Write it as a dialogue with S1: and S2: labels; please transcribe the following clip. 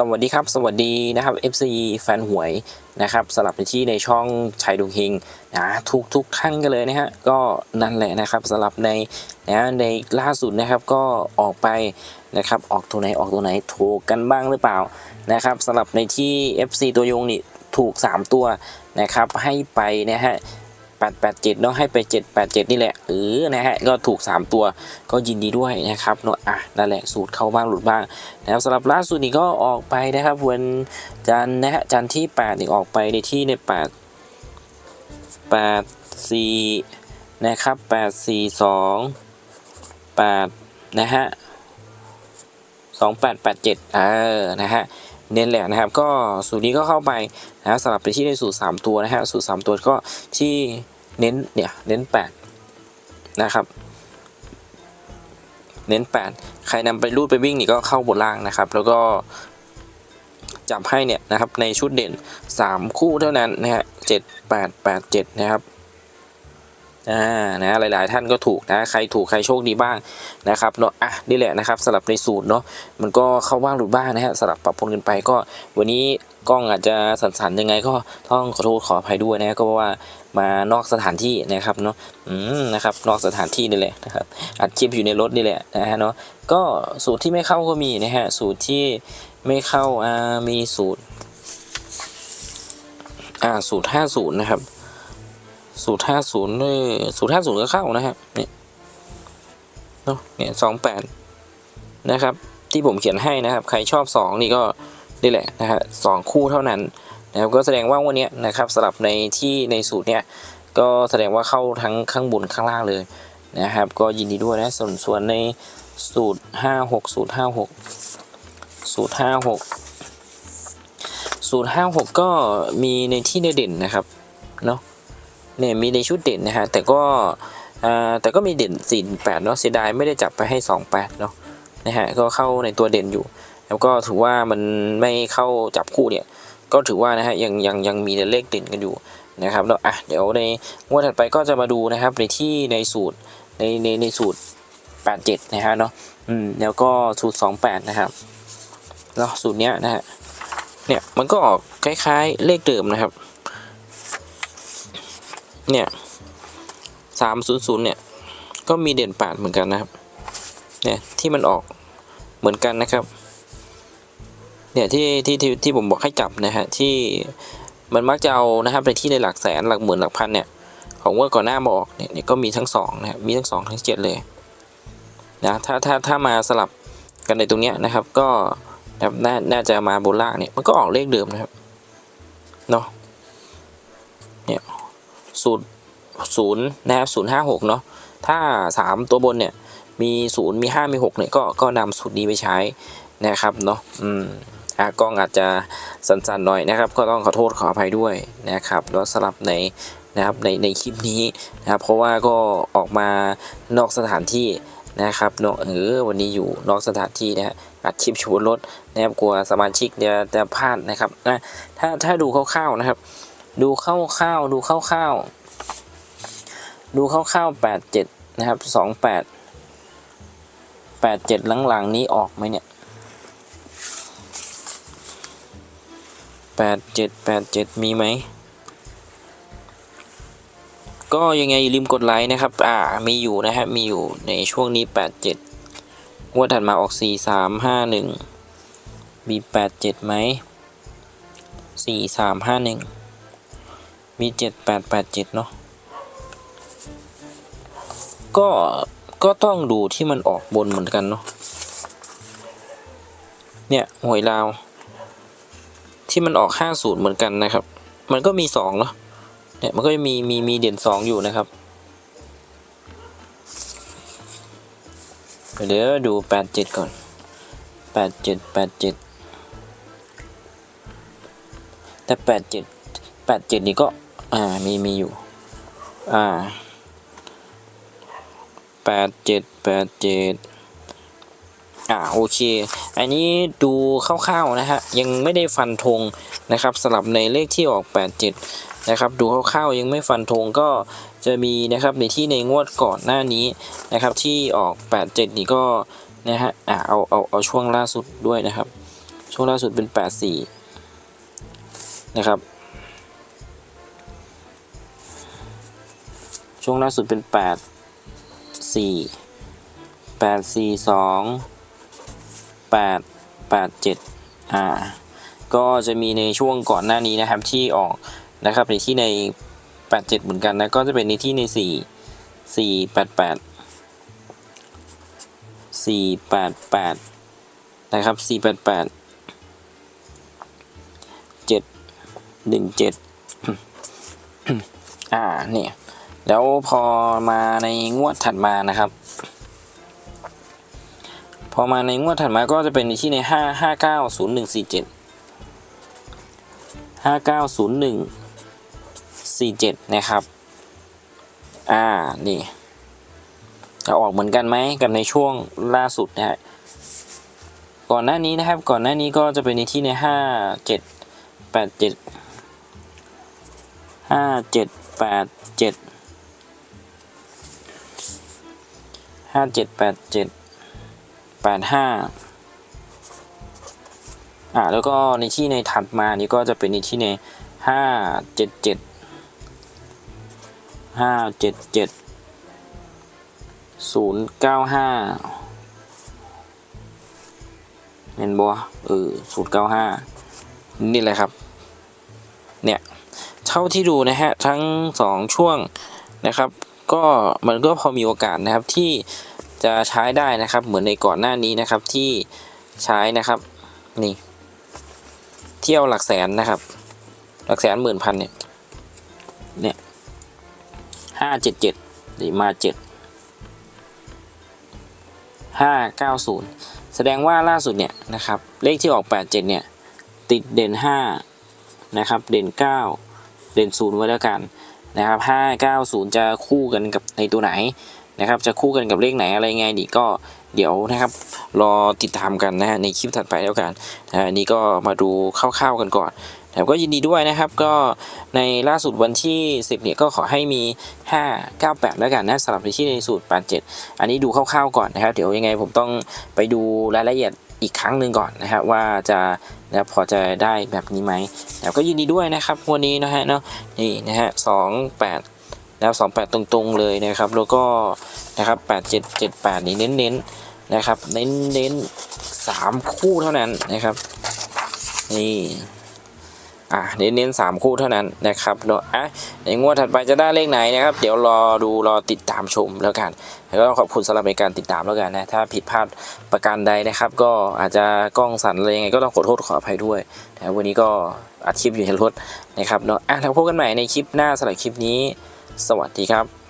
S1: สวัสดีครับ สวัสดีนะครับ FC แฟนหวยนะครับสลับไปที่ในช่องชัยดวงเฮงนะทุกทุกท่านกันเลยนะฮะก็นั่นแหละนะครับสลับในนะในล่าสุดนะครับก็ออกไปนะครับออกตัวไหนออกตัวไหนถูกกันบ้างหรือเปล่านะครับสลับในที่ FC ตัวยงนี่ถูก 3 ตัวนะครับให้ไปนะฮะ 887เนาะให้ไป 787 นี่แหละเออนะฮะก็ถูก 3 ตัวก็ยินดีด้วยนะครับเนาะอะนั่นแหละสูตรเข้าบ้างหลุดบ้างนะครับสำหรับล่าสุดนี้ก็ออกไปนะครับวันจันทร์นะฮะจันทร์ที่8นี่ออกไปในที่ใน 8 8 4 นะครับ 8 4 2 8 นะฮะ 2887 เออ นะฮะ เน้นแหละนะครับ ก็สูตรนี้ก็เข้าไปนะสลับไปที่ในสูตร 3 ตัวนะฮะสูตร 3 ตัวก็ที่เน้นเนี่ยเน้น 8 นะครับ เน้น 8 ใครนำไปรูดไปวิ่งนี่ก็เข้าบนล่างนะครับ แล้วก็จับให้เนี่ยนะครับในชุดเด่น 3 คู่เท่านั้นนะฮะ7 8 8 7นะครับ อ่านะหลายๆ ท่านก็ถูกนะใครถูกใครโชคดีบ้างนะครับเนาะอะนี่แหละนะครับสลับในสูตรเนาะมันก็เข้าบ้างหลุดบ้างนะฮะสลับปรับปนกันไปก็วันนี้กล้องอาจจะสั่นๆยังไงก็ต้องขอโทษขออภัยด้วยนะก็เพราะว่ามานอกสถานที่นะครับเนาะอืมนะครับนอกสถานที่นี่แหละนะครับอัดคลิปอยู่ในรถนี่แหละนะฮะเนาะก็สูตรที่ไม่เข้าก็มีนะฮะสูตรที่ไม่เข้าอ่ามีสูตรอ่าสูตร50นะครับ สูตรห้าศูนย์เลยสูตรห้าศูนย์ก็เข้านะครับเนี่ยเนาะเนี่ยสองแปดนะครับ ที่ผมเขียนให้นะครับ ใครชอบสองนี่ก็นี่แหละนะฮะสองคู่เท่านั้นนะครับก็แสดงว่าวันเนี้ยนะครับสลับในที่ในสูตรเนี้ยก็แสดงว่าเข้าทั้งข้างบนข้างล่างเลยนะครับ ก็ยินดีด้วยนะส่วนส่วนในสูตรห้าหกสูตรห้าหกสูตรห้าหกสูตรห้าหกก็มีในที่ในเด่นนะครับเนาะ เนี่ยมีในชุดเด่นนะฮะแต่ก็แต่ก็มีเด่นสี่แปดเนาะเสียดายไม่ได้จับไปให้สองแปดเนาะนะฮะก็เข้าในตัวเด่นอยู่ แล้วก็ถือว่ามันไม่เข้าจับคู่เนี่ยก็ถือว่านะฮะยังยังยังมีเลขเด่นกันอยู่นะครับเนาะอะเดี๋ยวในงวดถัดไปก็จะมาดูนะครับในที่ในสูตรในในในสูตรแปดเจ็ดนะฮะเนาะอืมแล้วก็สูตรสองแปดนะครับเนาะสูตรเนี้ยนะฮะเนี่ยมันก็ออกคล้ายๆเลขเดิมนะครับ เนี่ยสามศูนย์ศูนย์เนี่ย ก็มีเด่นแปดเหมือนกันนะครับ เนี่ยที่มันออกเหมือนกันนะครับ เนี่ยที่ที่ที่ที่ผมบอกให้จับนะฮะที่มันมักจะเอานะครับไปที่ในหลักแสนหลักหมื่นหลักพันเนี่ยของว่าก่อนหน้ามาออกเนี่ยก็มีทั้งสองนะครับมีทั้งสองทั้งเจ็ดเลยนะถ้าถ้าถ้ามาสลับกันในตรงเนี้ยนะครับ ก็นะครับน่าน่าจะมาบนล่างเนี่ยมันก็ออกเลขเดิมนะครับเนาะเนี่ย ศูนย์ศูนย์นะครับศูนย์ห้าหกเนาะถ้าสามตัวบนเนี่ยมีศูนย์มีห้ามีหกเนี่ยก็ก็นำสูตรนี้ไปใช้นะครับเนาะอืมอะกล้องอาจจะสั่นๆหน่อยนะครับ ก็ต้องขอโทษขออภัยด้วยนะครับแล้วสลับในนะครับในในคลิปนี้นะครับเพราะว่าก็ออกมานอกสถานที่นะครับเนาะเออวันนี้อยู่นอกสถานที่นะฮะอัดคลิปชูบนรถนะครับกลัวสมาชิกจะจะพลาดนะครับนะถ้าถ้าดูคร่าวๆนะครับ ดูเข้าวๆดูเข้าข้าวๆ ดูเข้าวๆแปดเจ็ดนะครับสองแปดแปดเจ็ดหลังๆ นี้ออกไหมเนี่ยแปดเจ็ดแปดเจ็ดมีไหม ก็ยังไงอย่าลืมกดไลค์นะครับ อ่า มีอยู่นะฮะมีอยู่ในช่วงนี้แปดเจ็ดงวดถัดมาออกสี่สามห้าหนึ่งมีแปดเจ็ดไหมสี่สามห้าหนึ่งมีเจ็ดแปดแปดเจ็ดเนาะ ก็ก็ต้องดูที่มันออกบนเหมือนกันเนาะเนี่ยหวยลาว ที่มันออกห้าศูนย์เหมือนกันนะครับ มันก็มีสองเนาะเนี่ยมันก็จะมีมีมีเด่นสองอยู่นะครับเดี๋ยวดูแปดเจ็ดก่อนแปดเจ็ดแปดเจ็ดแต่แปดเจ็ดแปดเจ็ดนี่ก็อ่ามีมีอยู่ อ่า แปดเจ็ดแปดเจ็ดอ่าโอเค อันนี้ดูคร่าวๆนะฮะยังไม่ได้ฟันธงนะครับสลับในเลขที่ออกแปดเจ็ดนะครับ ดูคร่าวๆยังไม่ฟันธงก็จะมีนะครับในที่ในงวดก่อนหน้านี้นะครับที่ออกแปดเจ็ดนี่ก็นะฮะอ่าเอาเอาเอาช่วงล่าสุดด้วยนะครับ ช่วงล่าสุดเป็นแปดสี่นะครับ ช่วงล่าสุดเป็นแปด สี่แปดสี่สองแปดแปดเจ็ดอ่าก็จะมีในช่วงก่อนหน้านี้นะครับที่ออกนะครับในที่ในแปดเจ็ดเหมือนกันนะก็จะเป็นในที่ในสี่สี่แปดแปดสี่แปดแปดนะครับสี่แปดแปดเจ็ดหนึ่งเจ็ดอ่าเนี่ย แล้วพอมาในงวดถัดมานะครับ พอมาในงวดถัดมาก็จะเป็นที่ใน 5 5 9 0 1 4 7 5 9 0 1 4 7 นะครับ อ่า นี่ จะออกเหมือนกันไหมกับในช่วงล่าสุดนะฮะ ก่อนหน้านี้นะครับ ก่อนหน้านี้ก็จะเป็นในที่ใน 5 7 8 7 5 7 8 7 ห้าเจ็ดแปดเจ็ดแปดเจ็ดแปดห้าอ่าแล้วก็ในที่ในถัดมานี่ก็จะเป็นในที่ในห้าเจ็ดเจ็ดห้าเจ็ดเจ็ดศูนย์เก้าห้าเห็นบัวเออศูนย์เก้าห้านี่แหละครับ เนี่ย เท่าที่ดูนะฮะ ทั้งสองช่วงนะครับ ก็มันก็พอมีโอกาสนะครับที่ จะใช้ได้นะครับ เหมือนในก่อนหน้านี้นะครับที่ใช้นะครับนี่ เที่ยวหลักแสนนะครับ หลักแสนหมื่นพันเนี่ยเนี่ยห้าเจ็ดเจ็ดหรือมาเจ็ดห้าเก้าศูนย์แสดงว่าล่าสุดเนี่ยนะครับเลขที่ออกแปดเจ็ดเนี่ยติดเด่นห้านะครับเด่นเก้าเด่นศูนย์ไว้แล้วกันนะครับห้าเก้าศูนย์จะคู่กันกับในตัวไหน นะครับ จะคู่กันกับเลขไหนอะไรไงดีก็เดี๋ยวนะครับ รอติดตามกันนะฮะในคลิปถัดไปแล้วกันนะอันนี้ก็มาดูคร่าวๆกันก่อนแต่ก็ยินดีด้วยนะครับก็ในล่าสุดวันที่ 10เนี่ยก็ขอให้มี 598 แล้วกันนะสำหรับในที่ในสูตร 87 อันนี้ดูคร่าวๆก่อนนะครับ เดี๋ยวยังไงผมต้องไปดูรายละเอียดอีกครั้งหนึ่งก่อนนะครับว่าจะนะพอจะได้แบบนี้ไหมแต่ก็ยินดีด้วยนะครับวันนี้นะฮะเนาะนี่นะฮะ28แล้ว28ตรงๆเลยนะครับ แล้วก็นะครับ8778นี่เน้นๆนะครับ เน้นๆสามคู่เท่านั้นนะครับ นี่อะเน้นเน้นสามคู่เท่านั้นนะครับเนาะอะในงวดถัดไปจะได้เลขไหนนะครับ เดี๋ยวรอดูรอติดตามชมแล้วกัน แล้วก็ขอบคุณสำหรับในการติดตามแล้วกันนะ ถ้าผิดพลาดประการใดนะครับ ก็อาจจะกล้องสั่นอะไรยังไงก็ต้องขอโทษขออภัยด้วยนะวันนี้ก็อัดคลิปอยู่ในรถนะครับเนาะอะแล้วพบกันใหม่ในคลิปหน้าสำหรับคลิปนี้ สวัสดีครับ